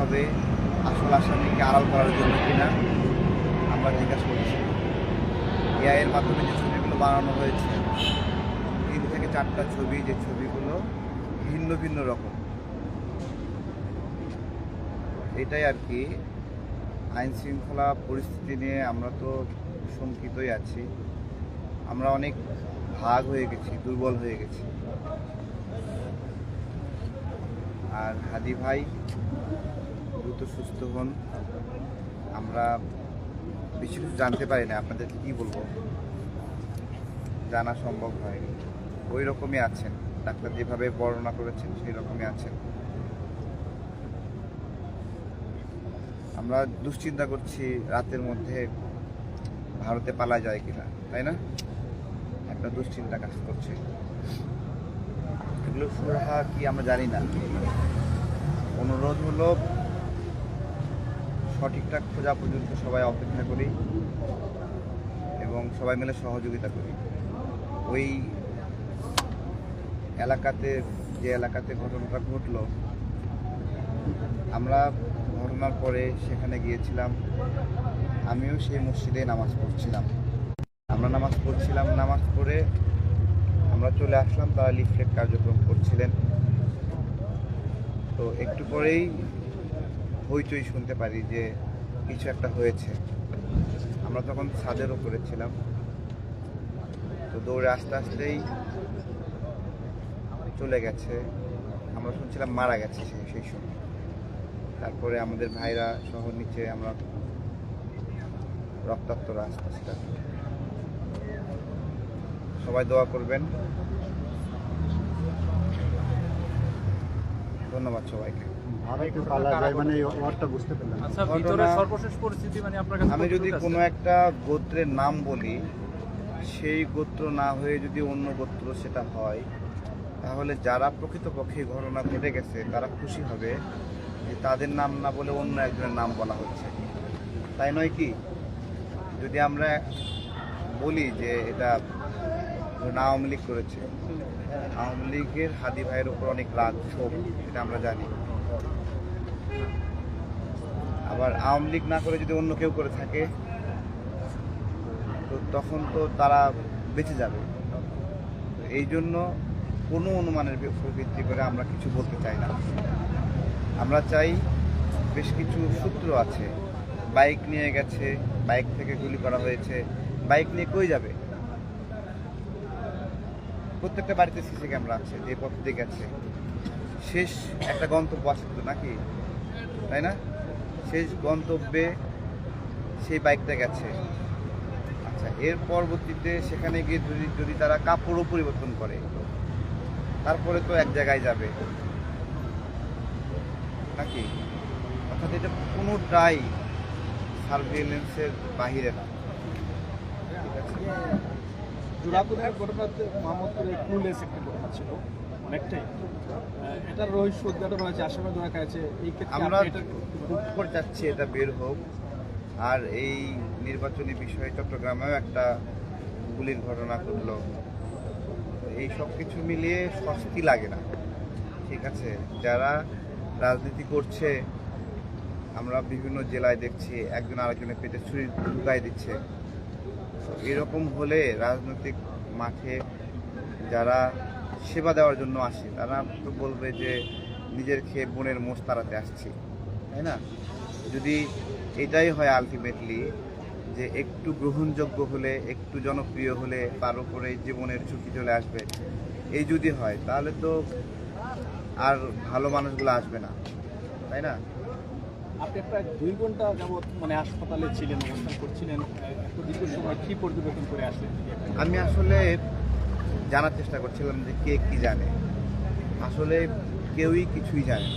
হবে আসল আসামিকে আড়াল করার জন্য কিনা আমরা জিজ্ঞাসা করছি। এআইয়ের মাধ্যমে যে ছবিগুলো বানানো হয়েছে, তিন থেকে চারটা ছবি, যে ছবিগুলো ভিন্ন ভিন্ন রকম। এটাই আর কি আইন শৃঙ্খলা পরিস্থিতি নিয়ে আমরা তো শঙ্কিতই আছি। আমরা অনেক ভাগ হয়ে গেছি, দুর্বল হয়ে গেছি। আর হাদি ভাই, দ্রুত সুস্থ হন। আমরা বেশি কিছু জানতে পারি না, আপনাদেরকে কি বলব? জানা সম্ভব হয়নি। ওই রকমই আছেন। ডাক্তার যেভাবে বর্ণনা করেছেন, সেই রকমই আছেন। আমরা দুশ্চিন্তা করছি রাতের মধ্যে ভারতে পালা যায় কিনা, তাই না? একটা দুশ্চিন্তা কাজ করছে। এগুলো সুরাহা কি আমরা জানি না। অনুরোধ হলো সঠিকটা খোঁজা পর্যন্ত সবাই অপেক্ষা করি এবং সবাই মিলে সহযোগিতা করি। ওই এলাকাতে, যে এলাকাতে ঘটনাটা ঘটলো, আমরা ঘটনার পরে সেখানে গিয়েছিলাম। আমিও সেই মসজিদে নামাজ পড়ছিলাম। আমরা নামাজ পড়ছিলাম, নামাজ পড়ে আমরা চলে আসলাম, তারা লিফলেট কার্যক্রম করছিলেন। তো একটু পরেই হইচই শুনতে পারি যে কিছু একটা হয়েছে। আমরা তখন ছাদের উপরে ছিলাম তো দৌড়ে আসতে আসতেই চলে গেছে। আমরা শুনছিলাম মারা গেছে সেই সময়। তারপরে আমাদের ভাইরা শহর নিচে আমরা রক্তাক্ত রাস্তা সবাই দোয়া করবেন। ধন্যবাদ সবাইকে। মানে। আচ্ছা ঘটনা- ভিতরে সর্বশেষ পরিস্থিতি মানে আপনার কাছে আমি যদি কোনো একটা গোত্রের নাম বলি সেই গোত্র না হয়ে যদি অন্য গোত্র সেটা হয় তাহলে যারা প্রকৃতপক্ষে এই ঘটনা ঘটে গেছে তারা খুশি হবে যে তাদের নাম না বলে অন্য একজনের নাম বলা হচ্ছে। তাই নয় কি? যদি আমরা বলি যে এটা আওয়ামী লীগ করেছে। আওয়ামী লীগের হাদি ভাইয়ের উপর অনেক রাগ, ক্ষোভ, এটা আমরা জানি। আবার আওয়ামী লীগ না করে যদি অন্য কেউ করে থাকে, তো তখন তো তারা বেঁচে যাবে। এই জন্য কোনো অনুমানের ভিত্তি করে আমরা কিছু বলতে চাই না। আমরা চাই বেশ কিছু সূত্র আছে। বাইক নিয়ে গেছে, বাইক থেকে গুলি করা হয়েছে। বাইক নিয়ে কই যাবে? প্রত্যেকটা বাড়িতে সিসি ক্যামেরা আছে, যে পথ দিয়ে গেছে। শেষ একটা গন্তব্য আছে তো নাকি? তাই না? শেষ গন্তব্যে সেই বাইকটা গেছে। আচ্ছা এর পরবর্তীতে সেখানে গিয়ে যদি যদি তারা কাপড়ও পরিবর্তন করে, তারপরে তো এক জায়গায় যাবে। নাকি? অর্থাৎ এটা কোনোটাই সার্ভিলেন্সের বাহিরে না। ঠিক আছে? জোড়াপুরের ঘটনাতে মোহাম্মদপুরে ক্লুলেস একটি ঘটনা ছিল অনেকটাই। এটার রহস্য উদ্ঘাটন হয়েছে আসামে ধরা গেছে এই আমরা এটা- চাচ্ছি এটা বের হোক। আর এই নির্বাচনী বিষয়ে চট্টগ্রামেও একটা গুলির ঘটনা ঘটলো। এই সব কিছু মিলিয়ে স্বস্তি লাগে না। ঠিক আছে যারা রাজনীতি করছে আমরা বিভিন্ন জেলায় দেখছি একজন আরেকজনের পেটে ছুরি ঢুকাই দিচ্ছে। এরকম হলে রাজনৈতিক মাঠে যারা সেবা দেওয়ার জন্য আসে, তারা তো বলবে যে নিজের খেয়ে বোনের মোষ তাড়াতে আসছি, তাই না? যদি এটাই হয় আলটিমেটলি যে একটু গ্রহণযোগ্য হলে, একটু জনপ্রিয় হলে তার উপরে জীবনের ঝুঁকি চলে আসবে, এই যদি হয়, তাহলে তো আর ভালো মানুষগুলো আসবে না, তাই না? আপনি প্রায় দুই ঘণ্টা যাবৎ মানে হাসপাতালে ছিলেন, অবস্থান করছিলেন কি করে আমি আসলে জানার চেষ্টা করছিলাম যে কে কি জানে। আসলে কেউই কিছুই জানে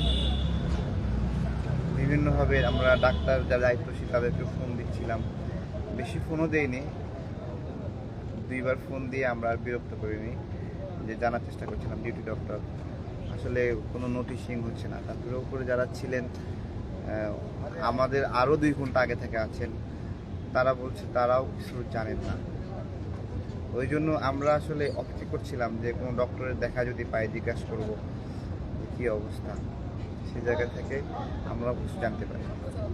বিভিন্নভাবে আমরা ডাক্তার যারা দায়িত্বশীল তাদেরকে ফোন দিচ্ছিলাম। বেশি ফোনও দেইনি। দুইবার ফোন দিয়ে আমরা বিরক্ত করিনি। যে জানার চেষ্টা করছিলাম ডিউটি ডক্টর আসলে কোনো নোটিশিং হচ্ছে না। তারপরে উপরে যারা ছিলেন আমাদের আরও দুই ঘণ্টা আগে থেকে আছেন। তারা বলছে তারাও কিছু জানেন না। ওই জন্য আমরা আসলে অপেক্ষা করছিলাম যে কোনো ডক্টরের দেখা যদি পাই জিজ্ঞাসা করব কী অবস্থা। সেই জায়গা থেকে আমরা কিছু জানতে পারি।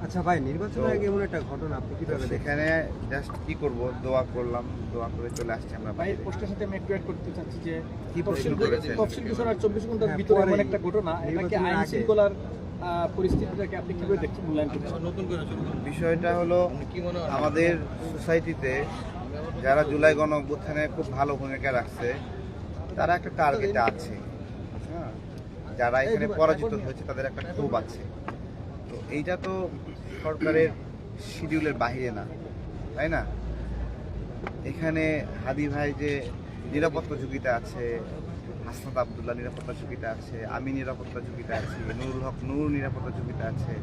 আচ্ছা ভাই নির্বাচনের আগে এমন একটা ঘটনা আপনি কীভাবে দেখেন সেখানে জাস্ট কি করব? দোয়া করলাম দোয়া করে চলে আসছি আমরা ভাই পোস্টের সাথে আমি একটু অ্যাড করতে চাচ্ছি যে কি প্রশ্ন করেছেন? তফসিল ঘোষণার চব্বিশ ঘণ্টার হ্যাঁ, ভিতরে এমন একটা ঘটনা এটাকে নির্বাচনের আইন শৃঙ্খলার পরিস্থিতিটাকে আপনি কীভাবে দেখছেন মূল্যায়ন করছেন বিষয়টা হলো আমাদের সোসাইটিতে যারা জুলাই গণ অভ্যুত্থানে খুব ভালো ভূমিকা রাখছে তারা একটা টার্গেটে আছে। হ্যাঁ? যারা এখানে পরাজিত হয়েছে তাদের একটা ক্ষোভ আছে। তো এইটা তো সরকারের শিডিউলের বাহিরে না তাই না? এখানে হাদি ভাই যে নিরাপত্তা ঝুঁকিতে আছে হাসনাত আবদুল্লাহ নিরাপত্তা ঝুঁকিতে আছে আমি নিরাপত্তা ঝুঁকিতে আছি, নুরুল হক নূর নিরাপত্তা ঝুঁকিতে আছে।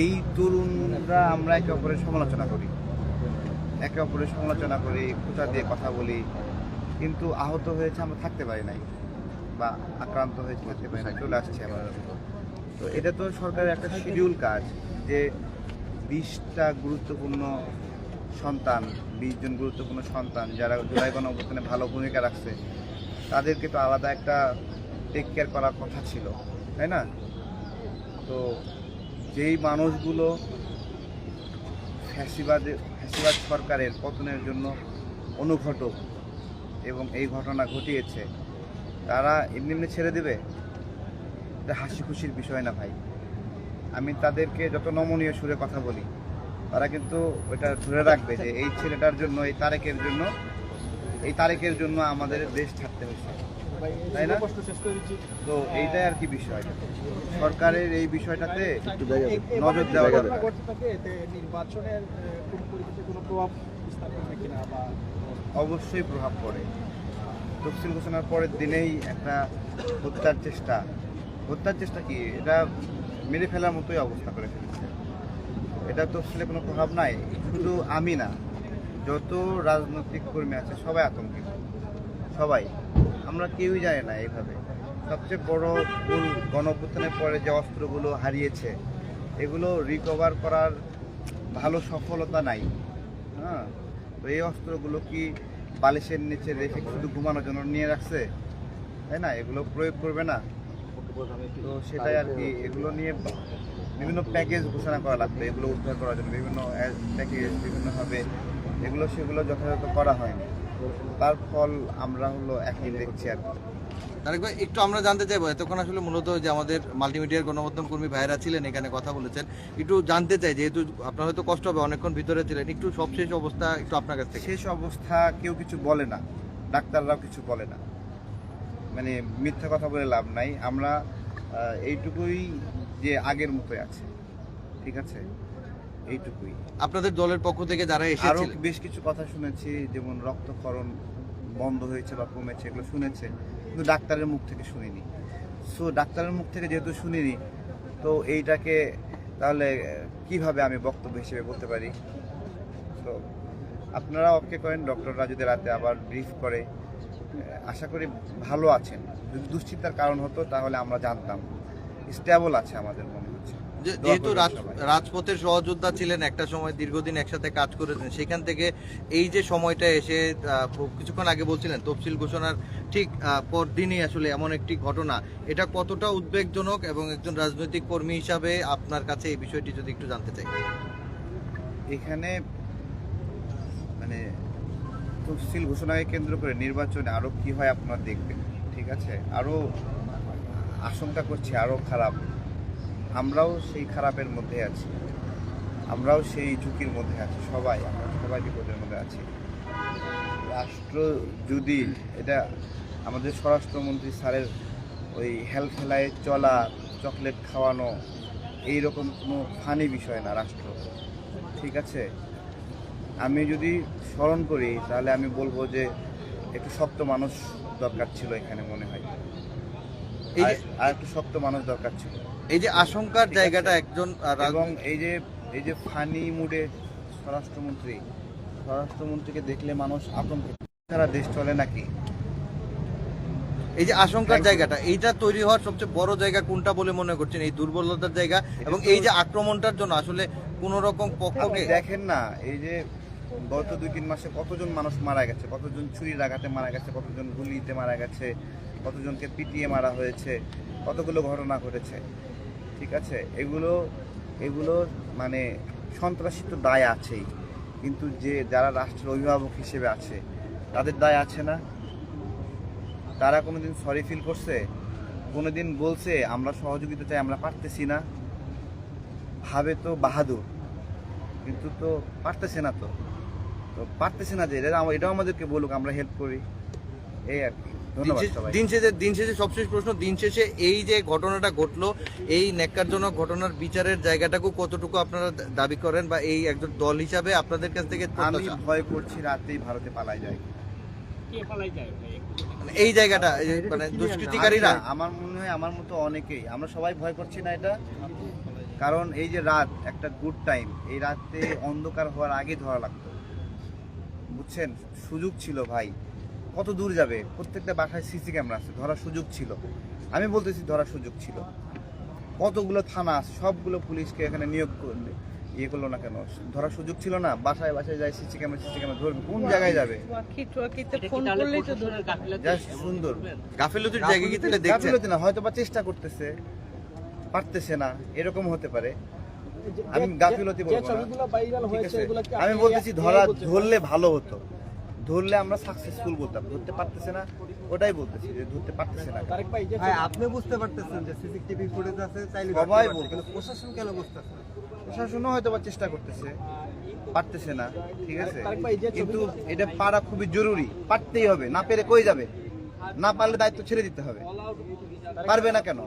এই তরুণরা আমরা একে অপরের সমালোচনা করি। একে অপরের সমালোচনা করি, খোঁচা দিয়ে কথা বলি, কিন্তু আহত হয়েছে আমরা থাকতে পারি নাই বা আক্রান্ত হয়েছে থাকতে পারি না চলে আসছে আবার। তো এটা তো সরকারের একটা শিডিউল কাজ যে বিশটা গুরুত্বপূর্ণ সন্তান, বিশ জন গুরুত্বপূর্ণ সন্তান যারা জুলাই গণ অভ্যুত্থানে ভালো ভূমিকা রাখছে তাদেরকে তো আলাদা একটা টেক কেয়ার করার কথা ছিল, তাই না? তো যেই মানুষগুলো ফ্যাসিবাদে, ফ্যাসিবাদ সরকারের পতনের জন্য অনুঘটক এবং এই ঘটনা ঘটিয়েছে, তারা এমনি এমনি ছেড়ে দেবে? এটা হাসি খুশির বিষয় না ভাই। আমি তাদেরকে যত নমনীয় সুরে কথা বলি, তারা কিন্তু ওটা ধরে রাখবে যে এই ছেলেটার জন্য, এই তারেকের জন্য এই তারেকের জন্য আমাদের দেশ ছাড়তে হয়েছে। তাই না? তো এইটাই আর কি বিষয়। সরকারের এই বিষয়টাতে নজর দেওয়া যাবে নির্বাচনের প্রভাব অবশ্যই প্রভাব পড়ে। তফসিল ঘোষণার পরের দিনেই একটা হত্যার চেষ্টা। হত্যার চেষ্টা কি? এটা মেরে ফেলার মতোই অবস্থা করে ফেলেছে। এটা তফসিলে কোনো প্রভাব নাই। শুধু আমি না যত রাজনৈতিক কর্মী আছে, সবাই আতঙ্কিত। সবাই। আমরা কেউই জানি না এইভাবে। সবচেয়ে বড় ভুল গণঅভ্যুত্থানের পরে যে অস্ত্রগুলো হারিয়েছে, এগুলো রিকভার করার ভালো সফলতা নাই। হ্যাঁ? তো এই অস্ত্রগুলো কি বালিশের নিচে রেখে শুধু ঘুমানোর জন্য নিয়ে রাখছে? তাই না? এগুলো প্রয়োগ করবে না। তো সেটাই আর কি। এগুলো নিয়ে বিভিন্ন প্যাকেজ ঘোষণা করা লাগবে। এগুলো উদ্ধার করার জন্য বিভিন্ন প্যাকেজ বিভিন্নভাবে এগুলো সেগুলো যথাযথ করা হয়নি। তার ফল আমরা হলো একই দেখছি আর কি। তারেক ভাই একটু আমরা জানতে চাইব এতক্ষণ আসলে মূলত যে আমাদের মাল্টিমিডিয়ার গণমাধ্যম কর্মী ভাইরা ছিলেন এখানে কথা বলেছেন। একটু জানতে চাই যেহেতু আপনার হয়তো কষ্ট হবে অনেকক্ষণ ভিতরে ছিলেন একটু সবশেষ অবস্থা একটু আপনার কাছ থেকে। শেষ অবস্থা কেউ কিছু বলে না ডাক্তাররাও কিছু বলে না। মানে মিথ্যা কথা বলে লাভ নাই। আমরা এইটুকুই যে আগের মতোই আছে। ঠিক আছে? এইটুকুই। আপনাদের দলের পক্ষ থেকে যারা আরও বেশ কিছু কথা শুনেছি যেমন রক্তক্ষরণ বন্ধ হয়েছে বা কমেছে এগুলো শুনেছে কিন্তু ডাক্তারের মুখ থেকে শুনিনি। সো ডাক্তারের মুখ থেকে যেহেতু শুনিনি তো এইটাকে তাহলে কীভাবে আমি বক্তব্য হিসেবে বলতে পারি? তো আপনারা অপেক্ষা করেন ডক্টররা যদি রাতে আবার ব্রিফ করে। আশা করি ভালো আছেন। যদি দুশ্চিন্তার কারণ হতো তাহলে আমরা জানতাম। স্টেবল আছে আমাদের মনে যেহেতু রাজ- রাজপথের সহযোদ্ধা ছিলেন একটা সময় দীর্ঘদিন একসাথে কাজ করেছেন সেখান থেকে এই যে সময়টা এসে কিছুক্ষণ আগে বলছিলেন তফসিল ঘোষণার ঠিক পরদিনই আসলে এমন একটি ঘটনা। এটা কতটা উদ্বেগজনক এবং একজন রাজনৈতিক কর্মী হিসাবে আপনার কাছে এই বিষয়টি যদি একটু জানতে চাই? এখানে মানে তফসিল ঘোষণাকে কেন্দ্র করে নির্বাচনে আরও কি হয় আপনারা দেখবেন ঠিক আছে? আরও আশঙ্কা করছি আরও খারাপ আমরাও সেই খারাপের মধ্যে আছি। আমরাও সেই ঝুঁকির মধ্যে আছি সবাই আমরা সবাই বিপদের মধ্যে আছি। রাষ্ট্র যদি এটা আমাদের স্বরাষ্ট্রমন্ত্রী স্যারের ওই হেলফেলায় চলা চকলেট খাওয়ানো এই রকম কোনো ফানি বিষয় না রাষ্ট্র। ঠিক আছে? আমি যদি স্মরণ করি তাহলে আমি বলব যে একটু শক্ত মানুষ দরকার ছিল এখানে মনে হয়। আর একটু শক্ত মানুষ দরকার ছিল। এই যে আশঙ্কার জায়গাটা একজন এবং এই যে এই যে ফানি মুডে স্বরাষ্ট্রমন্ত্রী স্বরাষ্ট্রমন্ত্রীকে দেখলে মানুষ আতঙ্কিত। সারা দেশ চলে নাকি? এই যে আশঙ্কার জায়গাটা এইটা তৈরি হওয়ার সবচেয়ে বড় জায়গা কোনটা বলে মনে করছেন? এই দুর্বলতার জায়গা এবং এই যে আক্রমণটার জন্য আসলে কোন রকম পক্ষকে দেখেন না এই যে গত দুই তিন মাসে কতজন মানুষ মারা গেছে কতজন ছুরির আঘাতে মারা গেছে কতজন গুলিতে মারা গেছে কতজনকে পিটিয়ে মারা হয়েছে কতগুলো ঘটনা ঘটেছে। ঠিক আছে? এগুলো এগুলো মানে সন্ত্রাসী তো দায় আছেই। কিন্তু যে, যারা রাষ্ট্রের অভিভাবক হিসেবে আছে, তাদের দায় আছে না? তারা কোনো দিন সরি ফিল করছে? কোনো দিন বলছে, আমরা সহযোগিতা চাই, আমরা পারতেছি না। ভাবে তো বাহাদুর। কিন্তু তো পারতেছে না তো। তো পারতেছে না যে এটা এটাও আমাদেরকে বলুক, আমরা হেল্প করি। এই আর কি। দিন শেষে- দিন শেষে সবশেষ প্রশ্ন দিন শেষে এই যে ঘটনাটা ঘটলো এই ন্যাক্কারজনক ঘটনার বিচারের জায়গাটাকে কতটুকু আপনারা দাবি করেন বা এই একজন দল হিসাবে আপনাদের কাছ থেকে আমি ভয় করছি রাতেই ভারতে পালাই যায়। মানে এই জায়গাটা মানে দুষ্কৃতিকারীরা? আচ্ছা, আমার মনে হয় আমার মতো অনেকেই। আমরা সবাই ভয় করছি না এটা। কারণ এই যে রাত একটা গুড টাইম এই রাতে অন্ধকার হওয়ার আগে ধরা লাগতো। বুঝছেন? সুযোগ ছিল ভাই। কত দূর যাবে? প্রত্যেকটা বাসায় সিসি ক্যামেরা আছে ধরার সুযোগ ছিল। আমি বলতেছি ধরার সুযোগ ছিল। কতগুলো থানা আছে সবগুলো পুলিশকে এখানে নিয়োগ করলে ইয়ে করল না কেন? ধরার সুযোগ ছিল না? বাসায় বাসায় যায় সিসি ক্যামেরা সিসি ক্যামেরা ধরবে কোন জায়গায় যাবে? ওয়াকি টোয়াকিতে ফোন করলেই তো ধরে জাস্ট সুন্দর। গাফিলতির জায়গায় কি তাহলে গাফিলতি না হয়তো বা চেষ্টা করতেছে। পারতেছে না এরকম হতে পারে। আমি গাফিলতি বলব আমি বলতেছি ধরা ধরলে ভালো হতো। ধরলে আমরা সাকসেসফুল বলতাম। ধরতে পারতেছে না ওটাই বলতেছি যে ধরতে পারতেছে না। তারেক ভাই যে ভাই আপনি বুঝতে পারতেছেন যে সিসিটিভি ফুটেজ আছে চাইলে সবাই বলতেছে। কিন্তু প্রশাসন কেন বুঝতেছে না? প্রশাসনও হয়তো বা চেষ্টা করতেছে পারতেছে না ঠিক আছে? তারেক ভাই, যে কিন্তু এটা পারা খুবই জরুরি পারতেই হবে না পেরে কই যাবে? না পারলে দায়িত্ব ছেড়ে দিতে হবে। পারবে না কেন?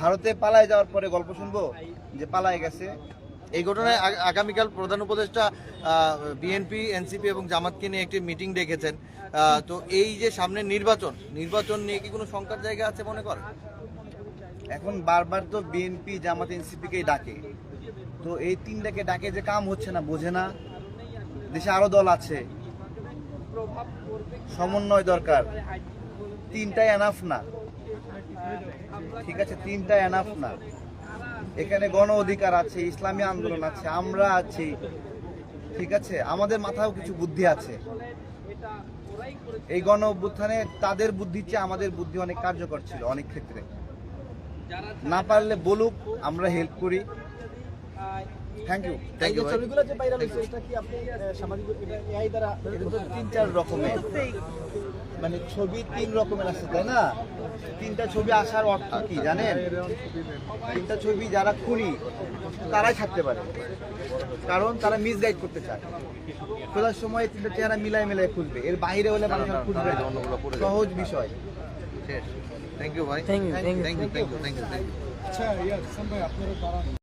ভারতে পালায় যাওয়ার পরে গল্প শুনব? যে পালায় গেছে এই ঘটনায় আগামীকাল প্রধান উপদেষ্টা বিএনপি, এনসিপি এবং জামাতকে নিয়ে একটি মিটিং ডেকেছেন। তো এই যে সামনে নির্বাচন নির্বাচন নিয়ে কি কোনো শঙ্কার জায়গা আছে মনে করেন? এখন বারবার তো বিএনপি, জামাত, এনসিপিকেই ডাকে। তো এই তিনটাকে ডাকে যে কাম হচ্ছে না, বোঝে না। দেশে আরও দল আছে। সমন্বয় দরকার। তিনটাই এনাফ না। ঠিক আছে তিনটা এনাফ না। এখানে গণ অধিকার আছে ইসলামী আন্দোলন আছে আমরা আছি। ঠিক আছে? আমাদের মাথাও কিছু বুদ্ধি আছে। এই গণ অভ্যুত্থানে তাদের বুদ্ধির চেয়ে আমাদের বুদ্ধি অনেক কার্যকর ছিল অনেক ক্ষেত্রে। না পারলে বলুক আমরা হেল্প করি। থ্যাংক ইউ থ্যাংক ইউ ছবিগুলো যে ভাইরাল হয়েছে এটা কি আপনি সামাজিক এআই দ্বারা এটা তো তিন চার রকমের। মানে ছবি তিন রকমের আছে তাই না? তিনটা ছবি আসার অর্থ কি জানেন? তিনটা ছবি যারা খুনি তারাই থাকতে পারে। কারণ তারা মিসগাইড করতে চায়। খোলার সময় তিনটা চেহারা মিলাই মিলাই খুলবে এর বাইরে হলে মানুষ খুঁজবে সহজ বিষয়। থ্যাংক ইউ ভাই। Thank you thank you thank you thank you আচ্ছা ইয়া ভাই আপনারা